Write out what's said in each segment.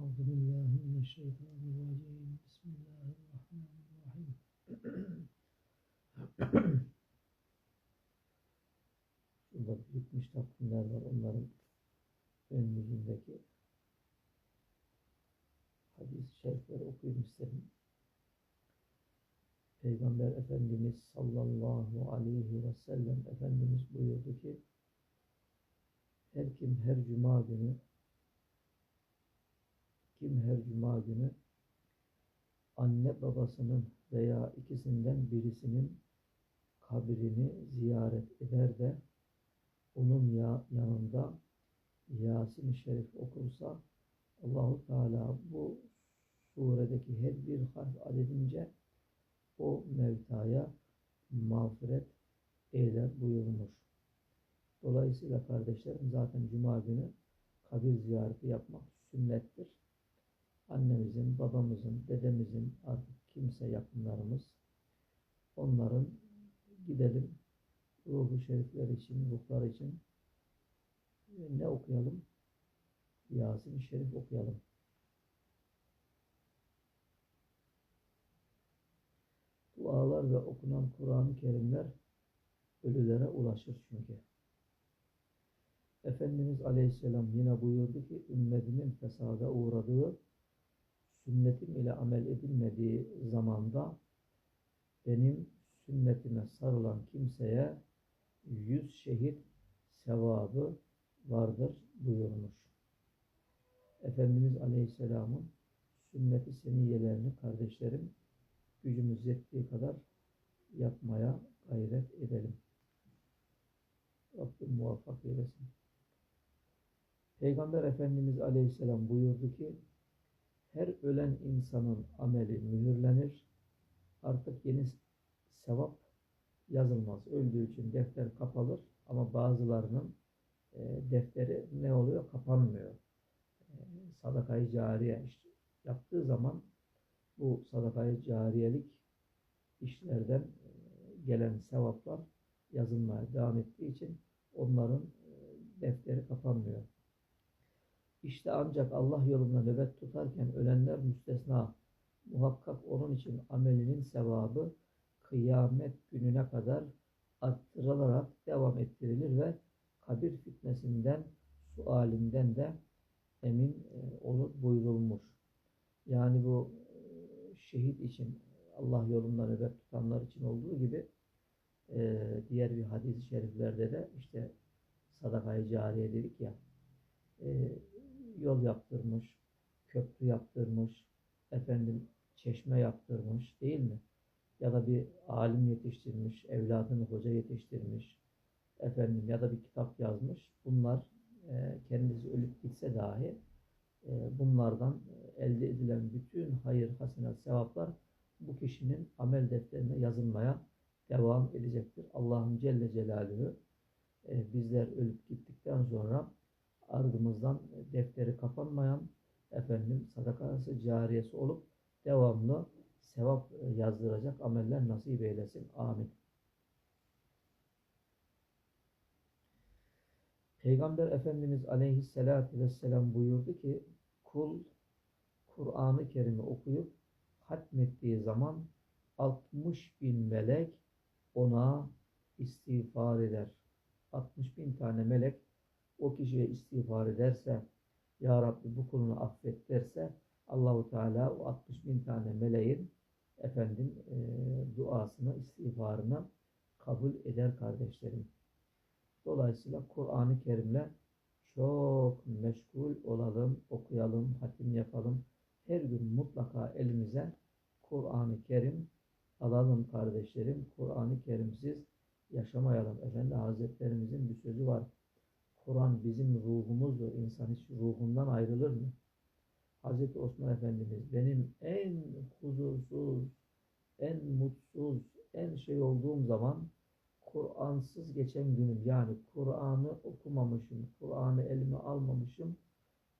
Euzu billahi mineşşeytanirracim. Bismillahirrahmanirrahim. Şurada bitmiş takvimler var. Onların önümüzdeki hadis-i şerifleri okuyayım istedim. Peygamber Efendimiz sallallahu aleyhi ve sellem Efendimiz buyurdu ki her kim her cuma günü kim her cuma günü anne babasının veya ikisinden birisinin kabrini ziyaret eder de onun ya yanında Yasin-i Şerif okursa Allahu Teala bu suredeki her bir harf adedince o mevtaya mağfiret eyler buyurmuş. Dolayısıyla kardeşlerim zaten cuma günü kabir ziyareti yapmak sünnettir. Annemizin, babamızın, dedemizin artık kimse yakınlarımız onların gidelim ruhu şerifler için, ruhlar için ne okuyalım? Yasin-i Şerif okuyalım. Dualar ve okunan Kur'an-ı Kerimler ölülere ulaşır çünkü. Efendimiz Aleyhisselam yine buyurdu ki ümmetimin fesada uğradığı sünnetim ile amel edilmediği zamanda benim sünnetime sarılan kimseye yüz şehit sevabı vardır buyurmuş. Efendimiz Aleyhisselam'ın sünneti seniyelerini kardeşlerim gücümüz yettiği kadar yapmaya gayret edelim. Rabbim muvaffak eylesin. Peygamber Efendimiz Aleyhisselam buyurdu ki her ölen insanın ameli mühürlenir. Artık yeni sevap yazılmaz. Öldüğü için defter kapalır ama bazılarının e, defteri ne oluyor? Kapanmıyor. E, sadakayı cariye işte yaptığı zaman bu sadakayı cariyelik işlerden e, gelen sevaplar yazılmaya devam ettiği için onların e, defteri kapanmıyor. İşte ancak Allah yolunda nöbet tutarken ölenler müstesna. Muhakkak onun için amelinin sevabı kıyamet gününe kadar arttırılarak devam ettirilir ve kabir fitnesinden, sualinden de emin e, olur buyurulmuş. Yani bu e, şehit için Allah yolunda nöbet tutanlar için olduğu gibi e, diğer bir hadis-i şeriflerde de işte sadakayı cariye dedik ya yol yaptırmış, köprü yaptırmış, efendim çeşme yaptırmış değil mi? Ya da bir alim yetiştirmiş, evladını hoca yetiştirmiş, efendim ya da bir kitap yazmış. Bunlar e, kendisi ölüp gitse dahi e, bunlardan elde edilen bütün hayır, hasenat, sevaplar bu kişinin amel defterine yazılmaya devam edecektir. Allah'ın Celle Celaluhu e, bizler ölüp gittikten sonra ardımızdan defteri kapanmayan efendim sadakası cariyesi olup devamlı sevap yazdıracak ameller nasip eylesin. Amin. Peygamber Efendimiz Aleyhisselatü Vesselam buyurdu ki kul Kur'an-ı Kerim'i okuyup hatmettiği zaman 60 bin melek ona istiğfar eder. 60 bin tane melek o kişiye istiğfar ederse Ya Rabbi bu kulunu affet derse Allahu Teala o 60 bin tane meleğin efendim e, duasını, istiğfarını kabul eder kardeşlerim. Dolayısıyla Kur'an-ı Kerim'le çok meşgul olalım, okuyalım, hatim yapalım. Her gün mutlaka elimize Kur'an-ı Kerim alalım kardeşlerim. Kur'an-ı Kerimsiz yaşamayalım. Efendi Hazretlerimizin bir sözü var. Kur'an bizim ruhumuzdur. İnsan hiç ruhundan ayrılır mı? Hazreti Osman Efendimiz benim en huzursuz, en mutsuz, en şey olduğum zaman Kur'ansız geçen günüm yani Kur'an'ı okumamışım, Kur'an'ı elime almamışım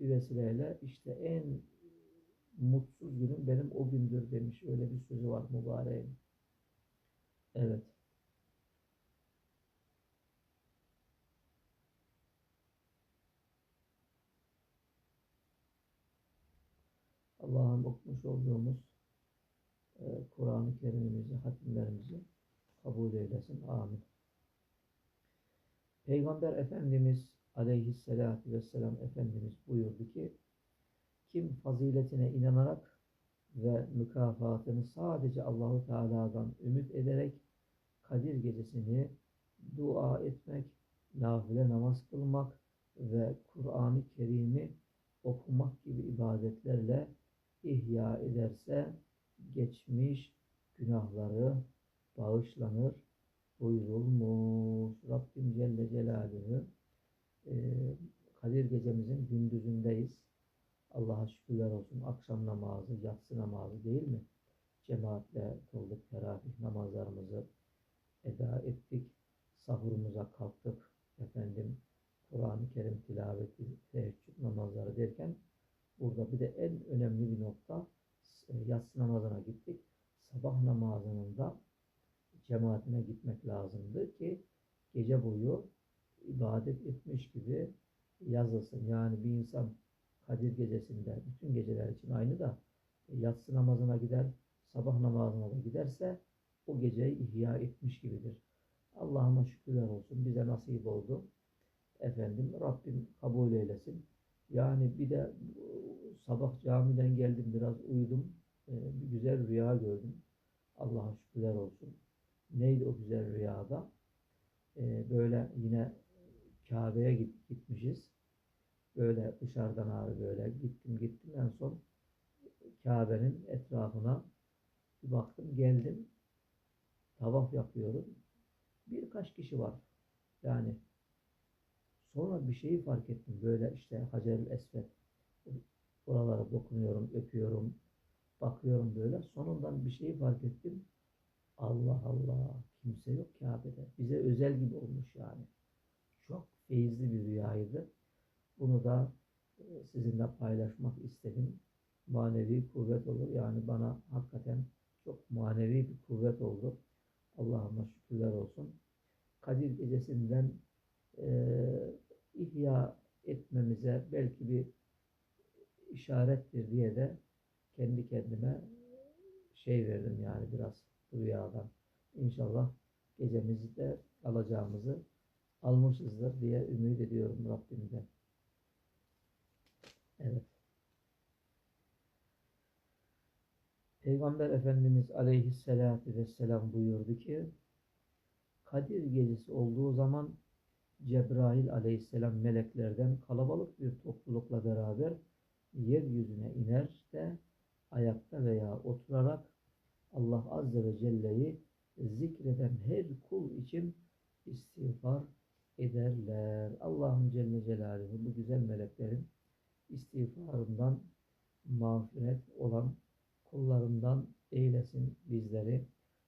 bir vesileyle işte en mutsuz günüm benim o gündür demiş. Öyle bir sözü var mübareğin. Evet. Allah'ın okumuş olduğumuz e, Kur'an-ı Kerim'imizi, hatimlerimizi kabul eylesin. Amin. Peygamber Efendimiz aleyhissalatü vesselam Efendimiz buyurdu ki kim faziletine inanarak ve mükafatını sadece Allahu Teala'dan ümit ederek Kadir gecesini dua etmek, nafile namaz kılmak ve Kur'an-ı Kerim'i okumak gibi ibadetlerle ihya ederse geçmiş günahları bağışlanır buyurulmuş. Rabbim Celle Celaluhu e, Kadir gecemizin gündüzündeyiz. Allah'a şükürler olsun. Akşam namazı, yatsı namazı değil mi? Cemaatle kıldık teravih namazlarımızı eda ettik. Sahurumuza kalktık. Efendim Kur'an-ı Kerim tilaveti, teheccüd namazları derken burada bir de en önemli bir nokta e, yatsı namazına gittik. Sabah namazının da cemaatine gitmek lazımdı ki gece boyu ibadet etmiş gibi yazılsın. Yani bir insan Kadir gecesinde bütün geceler için aynı da e, yatsı namazına gider, sabah namazına da giderse o geceyi ihya etmiş gibidir. Allah'ıma şükürler olsun bize nasip oldu. Efendim Rabbim kabul eylesin. Yani bir de sabah camiden geldim biraz uyudum. Ee, bir güzel rüya gördüm. Allah'a şükürler olsun. Neydi o güzel rüyada? Ee, böyle yine Kabe'ye gitmişiz. Böyle dışarıdan abi böyle gittim gittim en son Kabe'nin etrafına bir baktım geldim tavaf yapıyorum. Birkaç kişi var. Yani sonra bir şeyi fark ettim. Böyle işte Hacer-ül Esved oralara dokunuyorum, öpüyorum, bakıyorum böyle. Sonundan bir şeyi fark ettim. Allah Allah kimse yok Kabe'de. Bize özel gibi olmuş yani. Çok feyizli bir rüyaydı. Bunu da e, sizinle paylaşmak istedim. Manevi kuvvet olur. Yani bana hakikaten çok manevi bir kuvvet oldu. Allah'ıma şükürler olsun. Kadir gecesinden e, ihya etmemize belki bir işarettir diye de kendi kendime şey verdim yani biraz rüyadan. İnşallah gecemizi de alacağımızı almışızdır diye ümit ediyorum Rabbimden. Evet. Peygamber Efendimiz Aleyhisselatü Vesselam buyurdu ki Kadir gecesi olduğu zaman Cebrail Aleyhisselam meleklerden kalabalık bir toplulukla beraber yeryüzüne iner de ayakta veya oturarak Allah Azze ve Celle'yi zikreden her kul için istiğfar ederler. Allah'ın Celle Celaluhu bu güzel meleklerin istiğfarından mağfiret olan kullarından eylesin bizleri.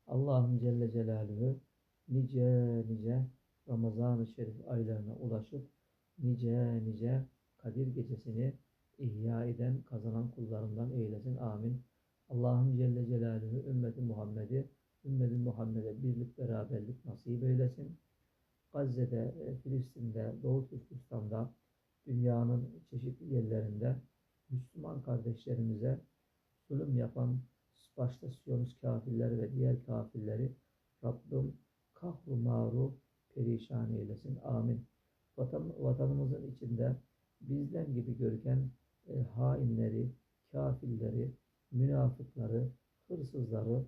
Allah'ım Celle Celaluhu nice nice Ramazan-ı Şerif aylarına ulaşıp nice nice Kadir gecesini ihya eden, kazanan kullarından eylesin. Amin. Allah'ım Celle Celaluhu ümmeti Muhammed'i, ümmeti Muhammed'e birlik beraberlik nasip eylesin. Gazze'de, e, Filistin'de, Doğu Türkistan'da, dünyanın çeşitli yerlerinde Müslüman kardeşlerimize zulüm yapan başta Siyonist kafirleri ve diğer kafirleri Rabbim kahru maru perişan eylesin. Amin. Vatan, vatanımızın içinde bizden gibi görken e, hainleri, kafirleri, münafıkları, hırsızları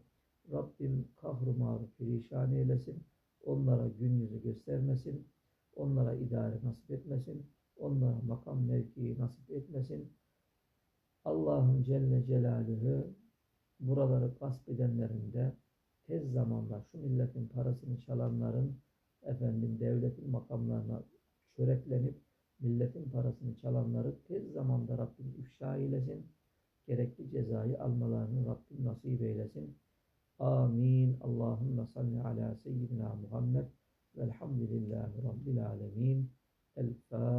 Rabbim kahru maru perişan eylesin. Onlara gün yüzü göstermesin. Onlara idare nasip etmesin. Onlara makam mevkii nasip etmesin Allah'ın Celle Celaluhu buraları gasp edenlerin de tez zamanda şu milletin parasını çalanların efendim devletin makamlarına çöreklenip milletin parasını çalanları tez zamanda Rabbim ifşa eylesin. Gerekli cezayı almalarını Rabbim nasip eylesin. Amin. Allahümme salli ala seyyidina Muhammed velhamdülillahi rabbil alemin. El Fatiha.